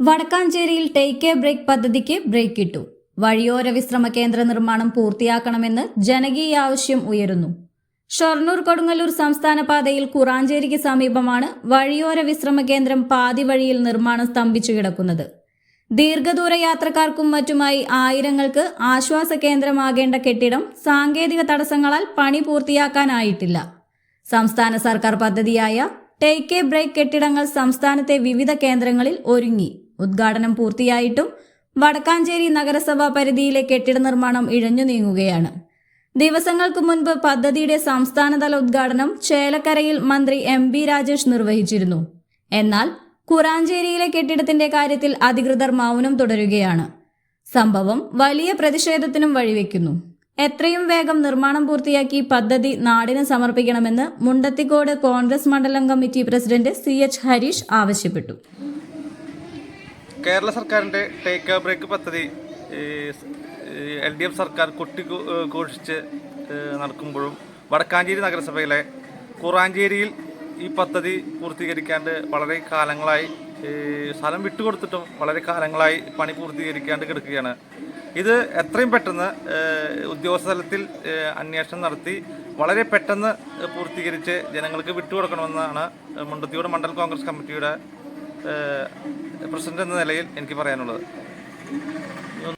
വടക്കാഞ്ചേരിയിൽ take a break പദ്ധതിക്ക് break ഇട്ടു. വഴിയോര വിശ്രമ കേന്ദ്ര നിർമ്മാണം പൂർത്തിയാക്കണമെന്ന് ജനകീയ ആവശ്യം ഉയരുന്നു. ഷൊർണൂർ കൊടുങ്ങല്ലൂർ സംസ്ഥാന പാതയിൽ കുറാഞ്ചേരിക്ക് സമീപമാണ് വഴിയോര വിശ്രമ കേന്ദ്രം പാതി വഴിയിൽ നിർമ്മാണം സ്തംഭിച്ചു കിടക്കുന്നത്. ദീർഘദൂര യാത്രക്കാർക്കും മറ്റുമായി ആയിരങ്ങൾക്ക് ആശ്വാസ കേന്ദ്രമാകേണ്ട കെട്ടിടം സാങ്കേതിക തടസ്സങ്ങളാൽ പണി പൂർത്തിയാക്കാനായിട്ടില്ല. സംസ്ഥാന സർക്കാർ പദ്ധതിയായ ടേക്ക് എ ബ്രേക്ക് കെട്ടിടങ്ങൾ സംസ്ഥാനത്തെ വിവിധ കേന്ദ്രങ്ങളിൽ ഒരുങ്ങി. ഉദ്ഘാടനം പൂർത്തിയായിട്ടും വടക്കാഞ്ചേരി നഗരസഭാ പരിധിയിലെ കെട്ടിട നിർമ്മാണം ഇഴഞ്ഞു നീങ്ങുകയാണ്. ദിവസങ്ങൾക്ക് മുൻപ് പദ്ധതിയുടെ സംസ്ഥാനതല ഉദ്ഘാടനം ചേലക്കരയിൽ മന്ത്രി എം ബി രാജേഷ് നിർവഹിച്ചിരുന്നു. എന്നാൽ കുറാഞ്ചേരിയിലെ കെട്ടിടത്തിന്റെ കാര്യത്തിൽ അധികൃതർ മൗനം തുടരുകയാണ്. സംഭവം വലിയ പ്രതിഷേധത്തിനും വഴിവെക്കുന്നു. എത്രയും വേഗം നിർമ്മാണം പൂർത്തിയാക്കി പദ്ധതി നാടിന് സമർപ്പിക്കണമെന്ന് മുണ്ടത്തിക്കോട് കോൺഗ്രസ് മണ്ഡലം committee president C H Harish ആവശ്യപ്പെട്ടു. കേരള സർക്കാരിന്റെ ടേക്ക് ബ്രേക്ക് പദ്ധതി എൽ ഡി എഫ് സർക്കാർ കൊട്ടി ഘോഷിച്ച് നടക്കുമ്പോഴും വടക്കാഞ്ചേരി നഗരസഭയിലെ കുറാഞ്ചേരിയിൽ ഈ പദ്ധതി പൂർത്തീകരിക്കാണ്ട് വളരെ കാലങ്ങളായി സ്ഥലം വിട്ടുകൊടുത്തിട്ടും വളരെ കാലങ്ങളായി പണി പൂർത്തീകരിക്കാണ്ട് കിടക്കുകയാണ്. ഇത് എത്രയും പെട്ടെന്ന് ഉദ്യോഗസ്ഥ തലത്തിൽ അന്വേഷണം നടത്തി വളരെ പെട്ടെന്ന് പൂർത്തീകരിച്ച് ജനങ്ങൾക്ക് വിട്ടുകൊടുക്കണമെന്നാണ് മുണ്ടത്തിയോട് മണ്ഡൽ കോൺഗ്രസ് കമ്മിറ്റിയുടെ പ്രസിഡന്റ് എന്ന നിലയിൽ എനിക്ക് പറയാനുള്ളത്.